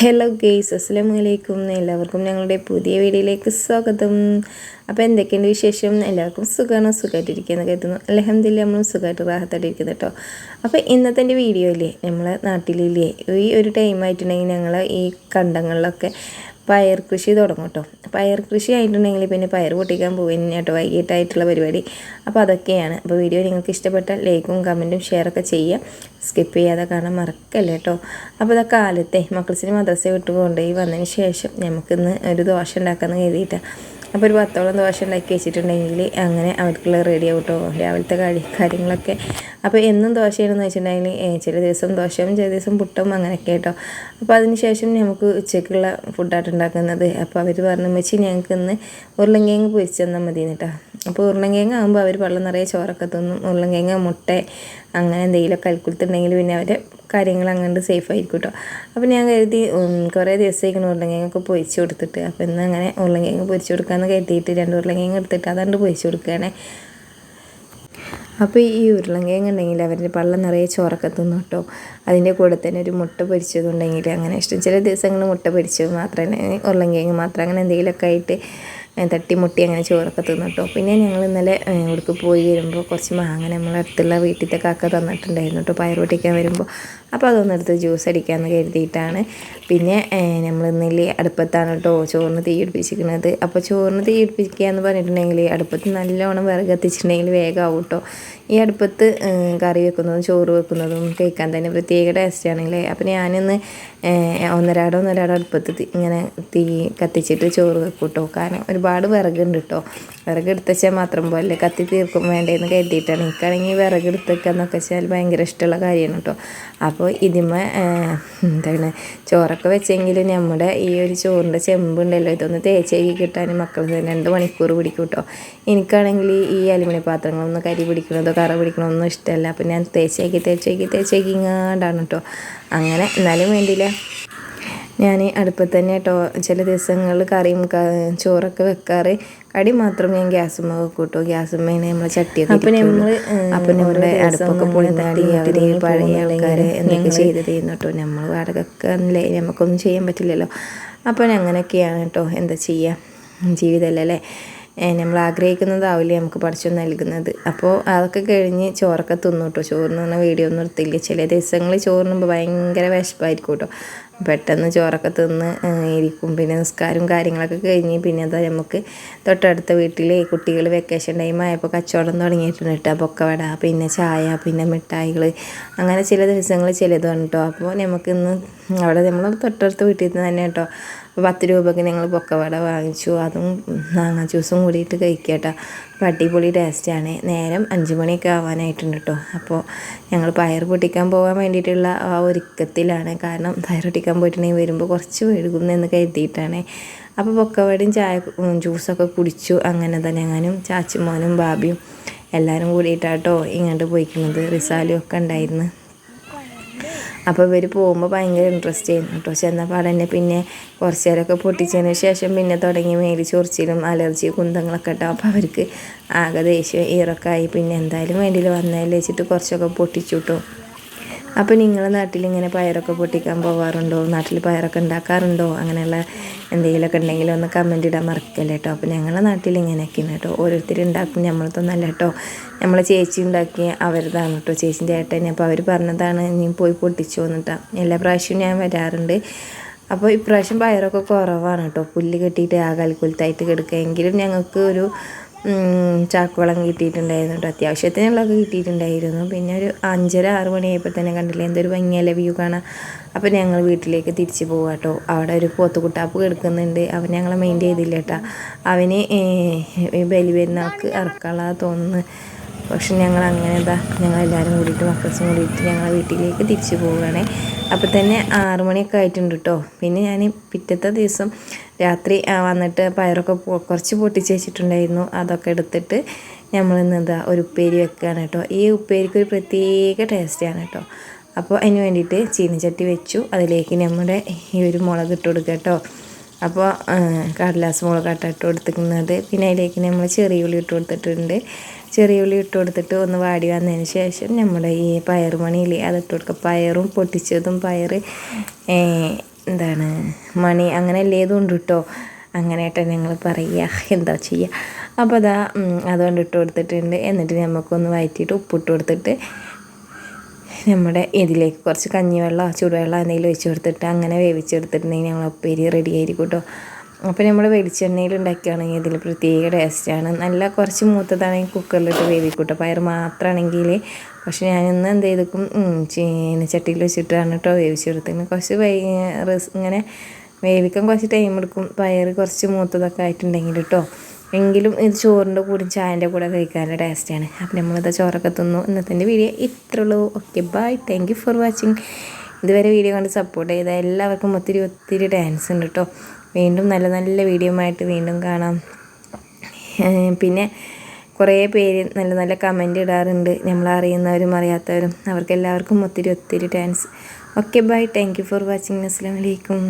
Hello guys അസ്സലാമു അലൈക്കും എല്ലാവർക്കും ഞങ്ങളുടെ പുതിയ വീഡിയോയിലേക്ക് സ്വാഗതം. അപ്പോൾ എന്തൊക്കെയുണ്ട് വിശേഷം? എല്ലാവർക്കും സുഖമാണോ? സുഖമായിട്ടിരിക്കുകയെന്ന് കരുതുന്നു. അലഹമ്മദില്ല നമ്മളും സുഖമായിട്ട് റാഹത്തായിട്ടിരിക്കുന്നു കേട്ടോ. അപ്പോൾ ഇന്നത്തെ എന്റെ വീഡിയോ ഇല്ലേ നമ്മളെ നാട്ടിലില്ലേ ഈ ഒരു ടൈം ആയിട്ടുണ്ടെങ്കിൽ ഞങ്ങൾ ഈ കണ്ടങ്ങളിലൊക്കെ പയർ കൃഷി തുടങ്ങും കേട്ടോ. പയർ കൃഷി ആയിട്ടുണ്ടെങ്കിൽ പിന്നെ പയർ പൊട്ടിക്കാൻ പോകും കേട്ടോ വൈകിട്ടായിട്ടുള്ള പരിപാടി. അപ്പോൾ അതൊക്കെയാണ്. അപ്പോൾ വീഡിയോ നിങ്ങൾക്ക് ഇഷ്ടപ്പെട്ട ലൈക്കും കമന്റും ഷെയറൊക്കെ ചെയ്യുക. സ്കിപ്പ് ചെയ്യാതെ കാണാൻ മറക്കല്ലേ കേട്ടോ. അപ്പോൾ ഇതാ കാലത്തെ മക്കൾസിന് മദ്രസ വിട്ട് കൊണ്ടുപോയി വന്നതിന് ശേഷം നമുക്കിന്ന് ഒരു ദോശ ഉണ്ടാക്കാമെന്ന് കരുതിയിട്ടാണ്. അപ്പോൾ ഒരു പത്തോളം ദോശ ഉണ്ടാക്കി വെച്ചിട്ടുണ്ടെങ്കിൽ അങ്ങനെ അവർക്കുള്ള റെഡി ആവട്ടോ. രാവിലത്തെ കാര്യ കാര്യങ്ങളൊക്കെ. അപ്പോൾ എന്നും ദോശയാണെന്ന് വെച്ചിട്ടുണ്ടെങ്കിൽ ചില ദിവസം ദോശയും ചില ദിവസം പുട്ടും അങ്ങനെയൊക്കെ കേട്ടോ അപ്പോൾ അതിന് ശേഷം നമുക്ക് ഉച്ചയ്ക്കുള്ള ഫുഡായിട്ട് ഉണ്ടാക്കുന്നത്. അപ്പോൾ അവർ പറഞ്ഞു വെച്ച് ഞങ്ങൾക്ക് ഇന്ന് ഉരുളങ്കിഴങ്ങ് പൊരിച്ചു തന്നാൽ മതി കേട്ടോ അപ്പോൾ ഉരുളങ്കിഴങ്ങ് ആകുമ്പോൾ അവർ വെള്ളം നിറയെ ചോറൊക്കെ തിന്നും. ഉരുളങ്കിഴങ്ങ് മുട്ട അങ്ങനെ എന്തെങ്കിലുമൊക്കെ അൽക്കുലത്തുണ്ടെങ്കിൽ പിന്നെ അവരെ കാര്യങ്ങൾ അങ്ങോട്ട് സേഫ് ആയിരിക്കും കേട്ടോ അപ്പോൾ ഞാൻ കരുതി കുറേ ദിവസത്തേക്കാണ് ഉരുളങ്കിങ്ങൊക്കെ പൊരിച്ച് കൊടുത്തിട്ട്. അപ്പോൾ ഇന്ന് അങ്ങനെ ഉരുളങ്കിഴങ്ങ് പൊരിച്ച് കൊടുക്കാമെന്ന് കരുതിയിട്ട് രണ്ട് ഉരുളങ്കിഴങ്ങ് എടുത്തിട്ട് അതാണ്ട് പൊരിച്ച് കൊടുക്കുകയാണേ അപ്പോൾ ഈ ഉരുളങ്കിഴങ്ങ് ഉണ്ടെങ്കിൽ അവരുടെ പള്ളം നിറയെ ചോറൊക്കെ തിന്നു കേട്ടോ അതിന്റെ കൂടെ തന്നെ ഒരു മുട്ട പൊരിച്ചതുണ്ടെങ്കിൽ അങ്ങനെ ഇഷ്ടം ചില ദിവസങ്ങൾ മുട്ട പൊരിച്ചത് മാത്രമേ ഉരുളങ്കിഴങ്ങ് മാത്രം അങ്ങനെ എന്തെങ്കിലുമൊക്കെ ആയിട്ട് തട്ടിമുട്ടി അങ്ങനെ ചോറൊക്കെ തിന്നിട്ടോ. പിന്നെ ഞങ്ങൾ ഇന്നലെ ഇവിടേക്ക് പോയി വരുമ്പോൾ കുറച്ച് മാങ്ങ നമ്മളെ അടുത്തുള്ള വീട്ടിലത്തെ കാക്ക തന്നിട്ടുണ്ടായിരുന്നു കേട്ടോ പയർ പൊട്ടിക്കാൻ വരുമ്പോൾ അപ്പോൾ അതൊന്നെടുത്ത് ജ്യൂസ് അടിക്കാമെന്ന് കരുതിയിട്ടാണ്. പിന്നെ നമ്മൾ ഇന്നലെ അടുപ്പത്താണ് കേട്ടോ ചോറിന് തീ പിടിപ്പിച്ചിരിക്കുന്നത്. അപ്പോൾ ചോറിന് തീ പിടിപ്പിക്കുക എന്ന് പറഞ്ഞിട്ടുണ്ടെങ്കിൽ അടുപ്പത്ത് നല്ലോണം വിറക് എത്തിച്ചിട്ടുണ്ടെങ്കിൽ വേഗമാവും കേട്ടോ ഈ അടുപ്പത്ത് കറി വെക്കുന്നതും ചോറ് വെക്കുന്നതും കഴിക്കാൻ തന്നെ പ്രത്യേക ടേസ്റ്റാണല്ലേ അപ്പോൾ ഞാനിന്ന് ഒന്നരാടോ ഒന്നരാടോ അടുപ്പത്ത് ഇങ്ങനെ തീ കത്തിച്ചിട്ട് ചോറ് വെക്കും കേട്ടോ കാരണം ഒരുപാട് വിറകുണ്ട് കേട്ടോ വിറക് എടുത്തുവെച്ചാൽ മാത്രം പോലെ കത്തി തീർക്കും വേണ്ടതെന്ന് കരുതിയിട്ടാണ്. എനിക്കാണെങ്കിൽ വിറക് എടുത്തേക്കുക വെച്ചാൽ ഭയങ്കര ഇഷ്ടമുള്ള കാര്യമാണ് കേട്ടോ അപ്പോൾ ഇതിമ എന്താണ് ചോറൊക്കെ വെച്ചെങ്കിൽ നമ്മുടെ ഈ ഒരു ചോറിന്റെ ചെമ്പുണ്ടല്ലോ ഇതൊന്ന് തേച്ചേക്ക് കിട്ടാൻ മക്കൾ രണ്ട് മണിക്കൂർ പിടിക്കും കേട്ടോ എനിക്കാണെങ്കിൽ ഈ അലുമിനി പാത്രങ്ങളൊന്നും കരി പിടിക്കണതോ കറ പിടിക്കണമൊന്നും ഇഷ്ടമല്ല അപ്പോൾ ഞാൻ തേച്ചേക്ക് തേച്ചേക്ക് തേച്ചേക്ക് ഇങ്ങാണ്ടാണ് കേട്ടോ അങ്ങനെ എന്നാലും വേണ്ടിയില്ല ഞാൻ അടുപ്പത്ത് തന്നെ കേട്ടോ ചില ദിവസങ്ങളിൽ കറിയും ചോറൊക്കെ വെക്കാറ്. കടി മാത്രം ഞാൻ ഗ്യാസുമ്മ വെക്കും ഗ്യാസ് ഗ്യാസുമ്മേനെ നമ്മൾ ചട്ടിയൊക്കെ അപ്പം നമ്മൾ അപ്പം നമ്മുടെ അടുപ്പൊക്കെ പോയി തടി അവർ പഴയ ആൾക്കാർ എന്തൊക്കെ ചെയ്ത് തരുന്നു കേട്ടോ നമ്മൾ വാടകയൊക്കെ അല്ലേ? നമുക്കൊന്നും ചെയ്യാൻ പറ്റില്ലല്ലോ. അപ്പം അങ്ങനെയൊക്കെയാണ് കേട്ടോ എന്താ ചെയ്യുക ജീവിതമല്ലേ അല്ലേ? നമ്മൾ ആഗ്രഹിക്കുന്നതാവില്ല നമുക്ക് പഠിച്ചു നൽകുന്നത്. അപ്പോൾ അതൊക്കെ കഴിഞ്ഞ് ചോറൊക്കെ തിന്നു കേട്ടോ ചോറിന് പറഞ്ഞാൽ വീഡിയോ ഒന്നും എടുത്തില്ല. ചില ദിവസങ്ങളിൽ ചോറിനുമ്പോൾ ഭയങ്കര വിശപ്പായിരിക്കും കേട്ടോ പെട്ടെന്ന് ചോറൊക്കെ തിന്ന് ഇരിക്കും. പിന്നെ നിസ്കാരവും കാര്യങ്ങളൊക്കെ കഴിഞ്ഞ് പിന്നെ എന്താ നമുക്ക് തൊട്ടടുത്ത വീട്ടിൽ കുട്ടികൾ വെക്കേഷൻ ടൈം ആയപ്പോൾ കച്ചവടം തുടങ്ങിയിട്ടുണ്ട് കേട്ടോ. പൊക്കവട പിന്നെ ചായ പിന്നെ മിഠായികൾ അങ്ങനെ ചില ദിവസങ്ങൾ ചിലതാണ് കേട്ടോ. അപ്പോൾ നമുക്ക് ഇന്ന് അവിടെ നമ്മൾ തൊട്ടടുത്ത വീട്ടിൽ നിന്ന് തന്നെ കേട്ടോ. പത്ത് രൂപയ്ക്ക് ഞങ്ങൾ പൊക്കവട വാങ്ങിച്ചു. അതും മാങ്ങ ജ്യൂസും കൂടിയിട്ട് കഴിക്കട്ടോ അപ്പോൾ അടിപൊളി ടേസ്റ്റാണ് നേരം അഞ്ച് മണിയൊക്കെ ആവാനായിട്ടുണ്ട് കേട്ടോ. അപ്പോൾ ഞങ്ങൾ പയർ പൊട്ടിക്കാൻ പോകാൻ വേണ്ടിയിട്ടുള്ള ആ ഒരുക്കത്തിലാണ്. കാരണം പയർ പൊട്ടിക്കാൻ പോയിട്ടുണ്ടെങ്കിൽ വരുമ്പോൾ കുറച്ച് വഴുകുന്നെന്ന് കരുതിയിട്ടാണ്. അപ്പോൾ പൊക്കവടയും ചായ ജ്യൂസൊക്കെ കുടിച്ചു. അങ്ങനെ തന്നെ ഞാനും ചാച്ചിമോനും ബാബിയും എല്ലാവരും കൂടിയിട്ടാട്ടോ ഇങ്ങോട്ട് പോയിക്കുന്നത്. റിസാലും ഒക്കെ ഉണ്ടായിരുന്നു. അപ്പോൾ ഇവർ പോകുമ്പോൾ ഭയങ്കര ഇൻട്രസ്റ്റ് ആയിരുന്നു കേട്ടോ. ചെന്നപ്പോൾ തന്നെ പിന്നെ കുറച്ച് നേരമൊക്കെ പൊട്ടിച്ചതിന് ശേഷം പിന്നെ തുടങ്ങി മേലി ചൊറിച്ചിലും അലർജി കുന്തങ്ങളൊക്കെ ഉണ്ടാവും അപ്പോൾ അവർക്ക് ആകെ ദേഷ്യം ഈറൊക്കെ ആയി. പിന്നെ എന്തായാലും വേണ്ടിയിൽ വന്നതിൽ വെച്ചിട്ട് കുറച്ചൊക്കെ പൊട്ടിച്ചു കേട്ടോ. അപ്പോൾ നിങ്ങളുടെ നാട്ടിൽ ഇങ്ങനെ പയറൊക്കെ പൊട്ടിക്കാൻ പോകാറുണ്ടോ നാട്ടിൽ പയറൊക്കെ ഉണ്ടാക്കാറുണ്ടോ? അങ്ങനെയുള്ള എന്തെങ്കിലുമൊക്കെ ഉണ്ടെങ്കിൽ ഒന്ന് കമന്റ് ഇടാൻ മറക്കല്ലേ കേട്ടോ അപ്പോൾ ഞങ്ങളുടെ നാട്ടിൽ ഇങ്ങനെയൊക്കെയാണ് കേട്ടോ ഓരോരുത്തർ ഉണ്ടാക്കും. നമ്മളതൊന്നല്ല കേട്ടോ നമ്മളെ ചേച്ചി ഉണ്ടാക്കി അവരതാണ് കേട്ടോ ചേച്ചിന്റെ ഏട്ടനെ. അപ്പോൾ അവർ പറഞ്ഞതാണ് നീ പോയി പൊട്ടിച്ചു വന്നിട്ടാണ് എല്ലാ പ്രാവശ്യവും ഞാൻ വരാറുണ്ട്. അപ്പോൾ ഇപ്രാവശ്യം പയറൊക്കെ കുറവാണ് കേട്ടോ പുല്ല് കെട്ടിയിട്ട് ആകാൽക്കുലത്തായിട്ട് കിടക്കുകയെങ്കിലും ഞങ്ങൾക്ക് ഒരു ചാക്കുവളം കിട്ടിയിട്ടുണ്ടായിരുന്നു കേട്ടോ. അത്യാവശ്യത്തിനുള്ളതൊക്കെ കിട്ടിയിട്ടുണ്ടായിരുന്നു. പിന്നെ ഒരു അഞ്ചര ആറ് മണിയായപ്പോൾ തന്നെ കണ്ടില്ലേ എന്തൊരു ഭംഗിയല്ലേ വ്യൂ കാണാം അപ്പോൾ ഞങ്ങൾ വീട്ടിലേക്ക് തിരിച്ചു പോകാം കേട്ടോ. അവിടെ ഒരു പോത്തുകുട്ടാപ്പ് കിടക്കുന്നുണ്ട്. അവൻ ഞങ്ങളെ മെയിൻ ചെയ്തില്ല കേട്ടോ. അവന് ബലി വരുന്ന ആൾക്ക് ഇറക്കാനുള്ളതാണ് തോന്നുന്നു. പക്ഷെ ഞങ്ങൾ അങ്ങനെ എന്താ ഞങ്ങൾ എല്ലാവരും കൂടിയിട്ട് മക്കൾസും കൂടിയിട്ട് ഞങ്ങൾ വീട്ടിലേക്ക് തിരിച്ചു പോവുകയാണേ. അപ്പോൾ തന്നെ ആറു മണിയൊക്കെ ആയിട്ടുണ്ട് കേട്ടോ. പിന്നെ ഞാൻ പിറ്റത്തെ ദിവസം രാത്രി വന്നിട്ട് പയറൊക്കെ കുറച്ച് പൊട്ടിച്ച് വെച്ചിട്ടുണ്ടായിരുന്നു. അതൊക്കെ എടുത്തിട്ട് നമ്മൾ ഇന്ന് എന്താ ഒരു ഉപ്പേരി വെക്കുകയാണ് കേട്ടോ. ഈ ഉപ്പേരിക്ക് ഒരു പ്രത്യേക ടേസ്റ്റാണ് കേട്ടോ. അപ്പോൾ അതിന് വേണ്ടിയിട്ട് ചീനിച്ചട്ടി വെച്ചു. അതിലേക്ക് നമ്മുടെ ഈ ഒരു മുളക് ഇട്ട് കൊടുക്കുക കേട്ടോ. അപ്പോൾ കടലാസ് മുളകാട്ട ഇട്ട് കൊടുത്തിരിക്കുന്നത്. പിന്നെ അതിലേക്ക് നമ്മൾ ചെറിയ ഉള്ളി ഇട്ട് കൊടുത്തിട്ടുണ്ട്. ചെറിയ ഉള്ളി ഇട്ട് കൊടുത്തിട്ട് ഒന്ന് വാടി വന്നതിന് ശേഷം നമ്മുടെ ഈ പയർ മണിയിൽ അതിട്ട് കൊടുക്കുക. പയറും പൊട്ടിച്ചതും പയർ എന്താണ് മണി അങ്ങനെ എല്ലേതും ഉണ്ട് കേട്ടോ അങ്ങനെയായിട്ട് ഞങ്ങൾ പറയുക. എന്താ ചെയ്യുക അപ്പോൾ അതാ അതുകൊണ്ട് ഇട്ട് കൊടുത്തിട്ടുണ്ട്. എന്നിട്ട് നമുക്കൊന്ന് വയറ്റിയിട്ട് ഉപ്പിട്ട് കൊടുത്തിട്ട് നമ്മുടെ ഇതിലേക്ക് കുറച്ച് കഞ്ഞിവെള്ളമോ ചൂടുവെള്ളം എന്തെങ്കിലും ഒഴിച്ച് കൊടുത്തിട്ട് അങ്ങനെ വേവിച്ചെടുത്തിട്ടുണ്ടെങ്കിൽ ഞങ്ങൾ ഉപ്പേരി റെഡി ആയിരിക്കും കേട്ടോ അപ്പോൾ നമ്മൾ വെളിച്ചെണ്ണയിൽ ഉണ്ടാക്കുകയാണെങ്കിൽ ഇതിൽ പ്രത്യേക ടേസ്റ്റാണ് നല്ല കുറച്ച് മൂത്തതാണെങ്കിൽ കുക്കറിലിട്ട് വേവിക്കും കേട്ടോ പയർ മാത്രമാണെങ്കിൽ പക്ഷെ ഞാൻ ഇന്ന് എന്ത് ചെയ്തേക്കും? ചീനച്ചട്ടിയിൽ വെച്ചിട്ടാണ് കേട്ടോ വേവിച്ചെടുത്തിന് കുറച്ച് വൈ ഇങ്ങനെ വേവിക്കാൻ കുറച്ച് ടൈം എടുക്കും. പയർ കുറച്ച് മൂത്തതൊക്കെ ആയിട്ടുണ്ടെങ്കിൽ കേട്ടോ എങ്കിലും ഇത് ചോറിന്റെ കൂടെ ചായന്റെ കൂടെ കഴിക്കാനുള്ള ടേസ്റ്റാണ് അപ്പം നമ്മളിത് ചോറൊക്കെ തിന്നു. ഇന്നത്തെ വീഡിയോ ഇത്ര ഉള്ളൂ. Okay bye thank for watching ഇതുവരെ വീഡിയോ കണ്ട് സപ്പോർട്ട് ചെയ്ത എല്ലാവർക്കും ഒത്തിരി ഒത്തിരി ഡാൻസ് ഉണ്ട് കേട്ടോ വീണ്ടും നല്ല നല്ല വീഡിയോ ആയിട്ട് വീണ്ടും കാണാം. പിന്നെ കുറേ പേര് നല്ല നല്ല കമന്റ് ഇടാറുണ്ട്. നമ്മൾ അറിയുന്നവരും അറിയാത്തവരും. അവർക്കെല്ലാവർക്കും ഒത്തിരി ഒത്തിരി dance okay bye thank you for watching അസ്സാം വലൈക്കും